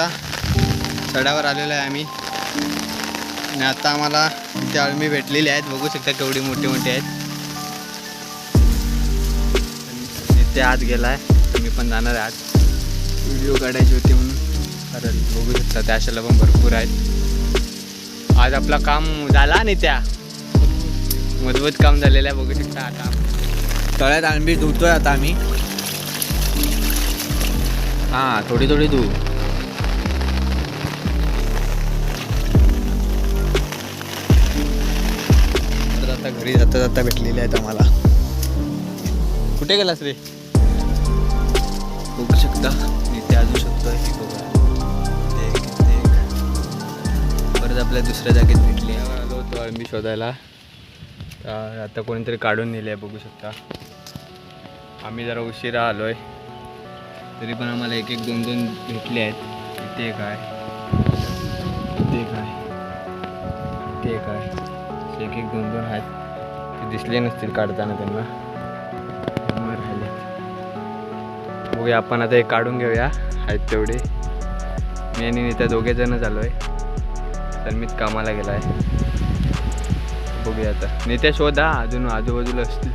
आता चढावर आलेलो आहे आम्ही. आणि आता आम्हाला इथे अळमी भेटलेली आहेत. बघू शकता केवढी मोठी मोठी आहेत. आणि इथे आत आहे मी पण जाणार आहे आज व्हिडिओ काढायची होती म्हणून. कारण बघू शकता त्या अशाला पण भरपूर आहेत. आज आपला काम झाला नाही त्या. मजबूत काम झालेलं आहे. बघू शकता आता. तळ्यात आंबी धुतोय आता आम्ही. हां थोडी थोडी धू. आता घरी जाता जाता भेटलेले आहेत आम्हाला. कुठे गेलास रे? बघू शकता. मी ते अजून शकतो ही बघा. परत आपल्या दुसऱ्या जागेत भेटली. आलो होतो अळमी शोधायला. तर आता कोणीतरी काढून नेले आहे बघू शकता. आम्ही जरा उशिरा आलो आहे तरी पण आम्हाला एक एक दोन दोन भेटले आहेत. इथे एक एक दोन दोन आहेत. ते दिसले नसतील काढताना त्यांना. राहिले. बघूया आपण आता हे काढून घेऊया. आहेत तेवढे. मी आणि नित्या दोघे जण झालो आहे मीच कामाला गेला आहे बघूया आता. नेत्या शोधा अजून आजूबाजूला असतील.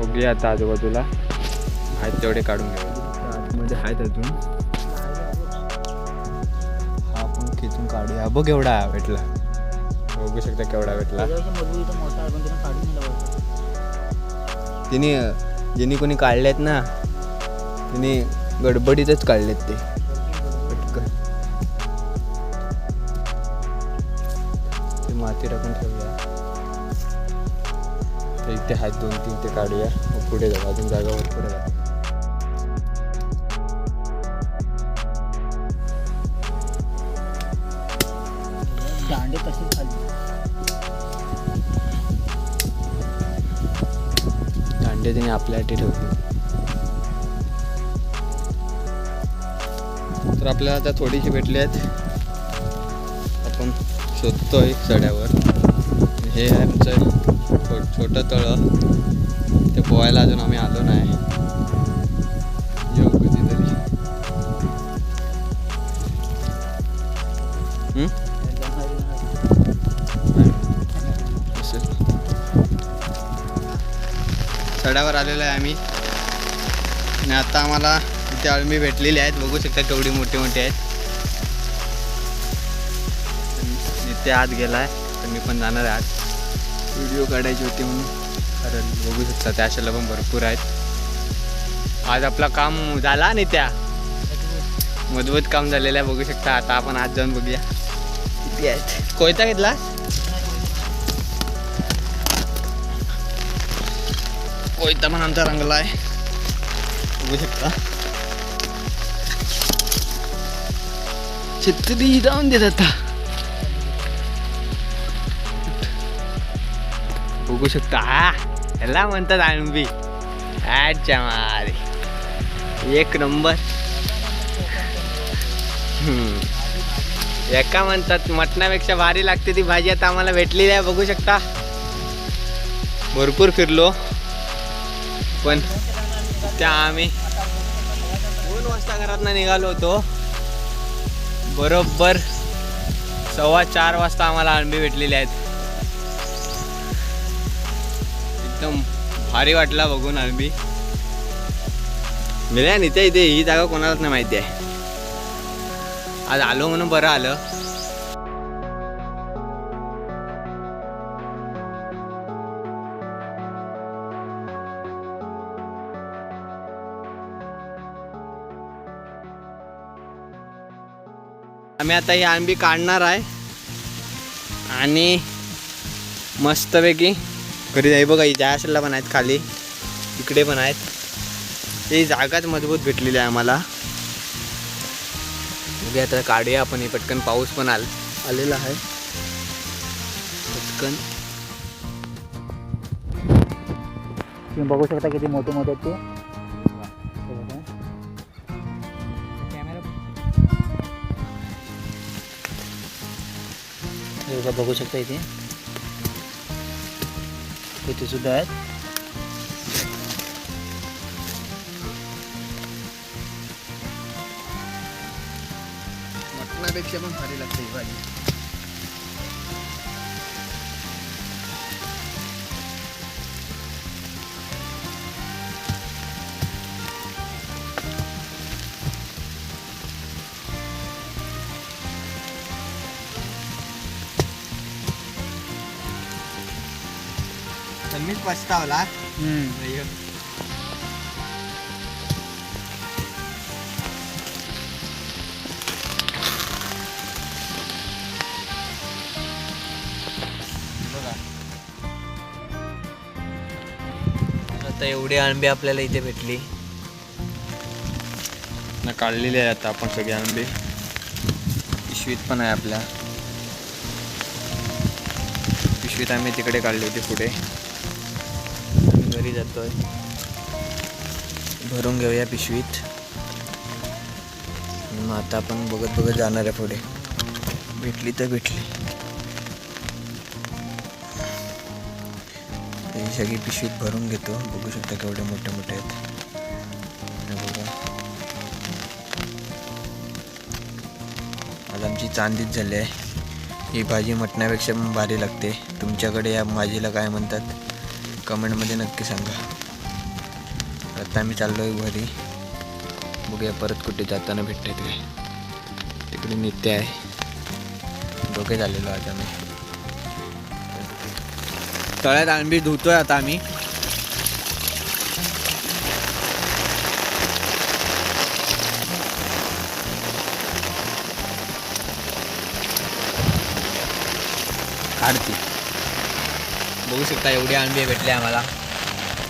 बघूया आता आजूबाजूला. आहेत तेवढे काढून घेऊया. आतमध्ये आहेत अजून. हा पण खेचून काढूया. बघ एवढा भेटला बघू शकता केवढा भेटला. तिने ज्यांनी कोणी काढलेत ना तिने गडबडीतच काढलेत ते. ते माती टाकून ठेवूया. ते इथे आहेत दोन तीन ते काढूया. मग पुढे जाऊ. अजून जागावर पुढे आहे. दांडे खाली. पद्धतीने आपल्यासाठी ठेवली तर आपल्याला आता थोडीशी भेटली आहेत. आपण शोधतोय सड्यावर. हे आहे आमचं छोटं तळं. ते पोहायला अजून आम्ही आलो नाही. सड्यावर आलेलो आहे आम्ही. आणि आता आम्हाला इथे अळमी भेटलेली आहेत. बघू शकता केवढी मोठी मोठी आहेत. इथे आत गेलाय. तर मी पण जाणार आहे आज व्हिडिओ काढायची होती म्हणून. कारण बघू शकता त्या अशाला पण भरपूर आहेत. आज आपला काम झाला आणि त्या. मजबूत काम झालेलं आहे. बघू शकता आता आपण आज जाऊन बघूया. किती आहेत? कोयता घेतला? कोयता पण आमचा रंगला आहे बघू शकता छत्री जाऊन देत। आता बघू शकता हा ह्याला म्हणतात आळंबी अच्छा मारे एक नंबर. हम्म. एका म्हणतात मटणापेक्षा भारी लागते ती भाजी आता आम्हाला भेटलेली आहे बघू शकता. भरपूर फिरलो. पण त्या आम्ही दोन वाजता घरातनं निघालो होतो. बरोबर सव्वा चार वाजता आम्हाला आंबे भेटलेले आहेत. एकदम भारी वाटला बघून आंबी. मिळ्या इथे इथे ही जागा कोणालाच नाही माहिती आहे. आज आलो म्हणून बरं आलं. आम्ही आता ही आंबी काढणार आहे. आणि मस्तपैकी घरी नाही बघा त्या साईडला पण आहेत खाली इकडे पण आहेत. ही जागाच मजबूत भेटलेली आहे आम्हाला. उद्या आता काढूया आपण पटकन पाऊस पण आल आलेला आहे. पटकन. तुम्ही बघू शकता किती मोठे मोठे आहेत ते. बघा बघू शकता इथे? इथे सुद्धा आहेत. मटणापेक्षा पण भारी लागते ही भाजी. मीच पस्तावला आता एवढे आंबे आपल्याला इथे भेटली. ना काढलेले आहे आता आपण सगळे आंबे. पिशवीत पण आहे आपल्या. पिशवीत आम्ही तिकडे काढले होते पुढे. आम्ही घरी जातोय. भरून घेऊया पिशवीत. मग आता आपण बघत बघत जाणार आहे पुढे. भेटली तर भेटली. ही सगळी पिशवीत भरून घेतो. बघू शकता केवढे मोठे मोठे आहेत. बघा. आज आमची चांदीच झाली आहे. ही भाजी मटणापेक्षा भारी लागते. तुमच्याकडे या भाजीला काय म्हणतात? कमेंटमध्ये नक्की सांगा. आता आम्ही चाललो आहे घरी. बघूया परत कुठे जाताना भेटते तिकडे तिकडे नित्य आहे. डोके झालेलो आता आम्ही. तळ्यात आंबी धुतोय आता आम्ही. आरती बघू शकता एवढे आंबे भेटले आम्हाला.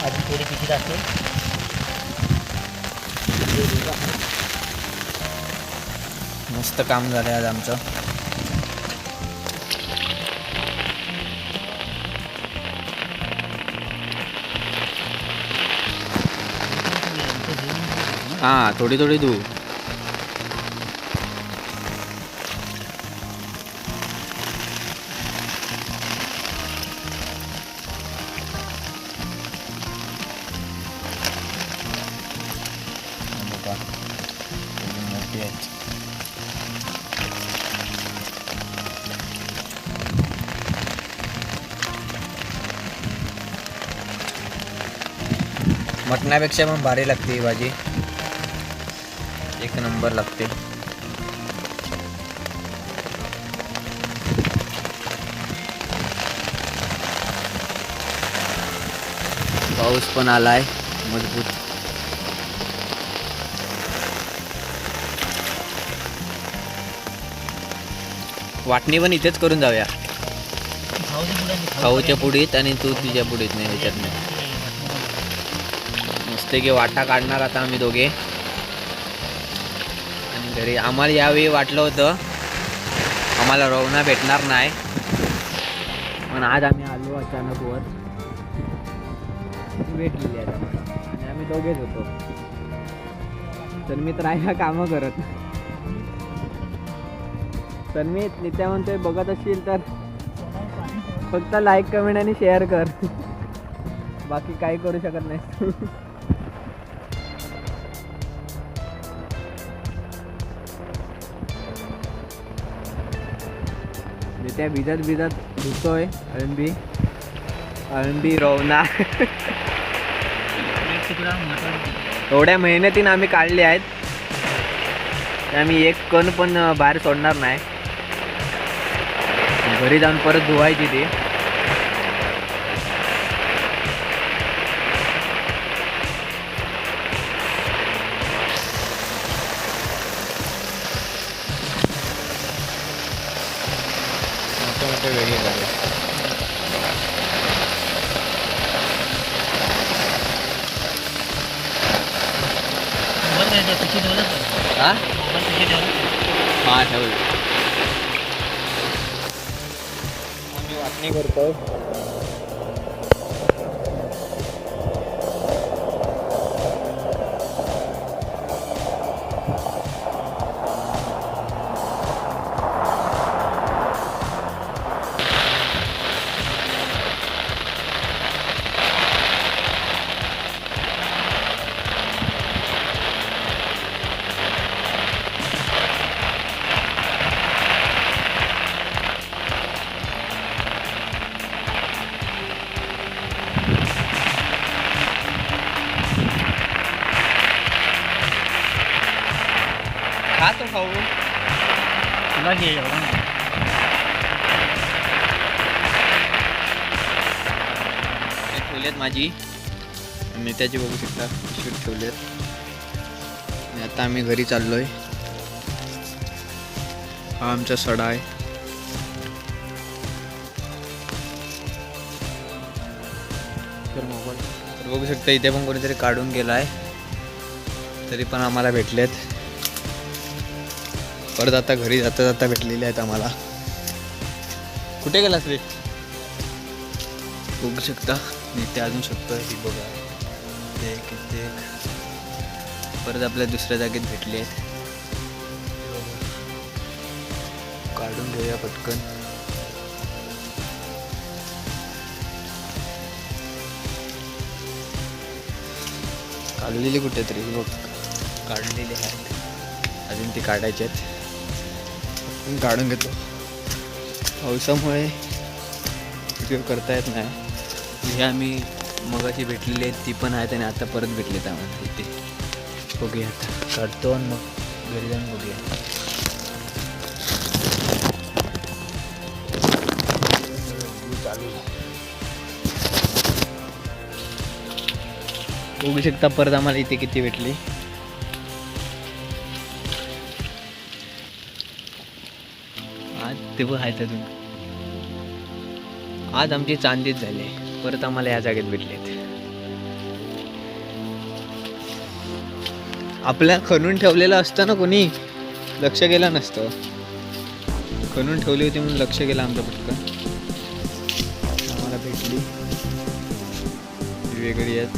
अजून थोडी किती असते मस्त काम झालं आज आमचं. हां थोडी थोडी धू मटणापेक्षा पण भारी लागते ही भाजी. एक नंबर लागते. पाऊस पण आलाय मजबूत. वाटणी पण इथेच करून जाऊया. खाऊच्या पुढीत आणि तू तुझ्या पुढीत नाही ह्याच्यात नाही. मस्त की वाटा काढणार आता आम्ही दोघे. आणि घरी आम्हाला यावेळी वाटलं होतं आम्हाला रोवणा भेटणार नाही. पण आज आम्ही आलो अचानक वर. भेटलेली आहे आणि आम्ही दोघेच होतो. तर मी तर आहे कामं करत. तर मी नित्या म्हणतोय बघत असशील तर फक्त लाईक कमेंट आणि शेअर कर. बाकी काही करू शकत नाही. त्या भिजत भिजत धुतोय अळंबी अळंबी रोवना. एवढ्या मेहनतीनं आम्ही काढले आहेत. आम्ही एक कण पण बाहेर सोडणार नाही. घरी जाऊन परत धुवायची ती. हा हा ठेवलं आम्ही वाटणी तो खाऊ तुला घे एवढं नाही. हे ठेवलेत माझी नेत्याची बघू शकता पिशवीत ठेवलेत आणि आता आम्ही घरी चाललोय. हा आमचा सडा आहे. तर मोबाईल तर बघू शकता इथे पण कोणीतरी काढून गेला आहे तरी पण आम्हाला भेटलेत. परत आता घरी जाता जाता भेटलेले आहेत आम्हाला. कुठे गेलास रे? बघू शकता. मी ते अजून शकतो ही बघा. ते परत आपल्या दुसऱ्या जागेत भेटले आहेत. काढून घेऊया पटकन. काढलेली कुठेतरी? बघ. काढलेली आहेत. अजून ती काढायची आहेत. काढून घेतो. पावसामुळे व्हिडिओ करता येत नाही. हे आम्ही मगाशी भेटलेली आहेत ती पण आहेत आणि आता परत भेटलेत आम्हाला इथे बघूया आता. काढतो आणि मग घरी जाऊन बघूया. बघू शकता परत आम्हाला इथे किती भेटली. आज ते बघ आहेत अजून. आज आमची चांदीच झाली. परत आम्हाला या जागेत भेटलेत. आपल्या खणून ठेवलेलं असतं ना कोणी? लक्ष गेलं नसतं. खणून ठेवली होती म्हणून लक्ष गेलं आमचं पटकन. आम्हाला भेटली. वेगळी आहेत.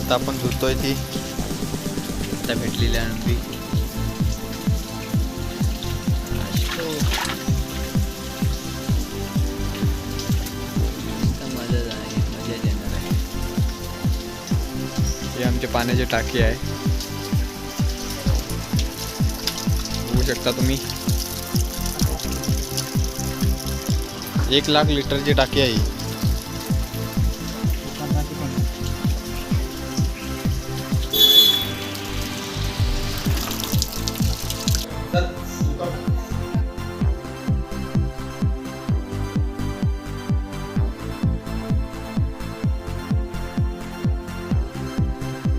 आता आपण धुतोय ती. आता भेटलेली आणखी आमचे पाण्याची टाकी आहे. बघू शकता तुम्ही. एक लाख लिटरची टाकी आहे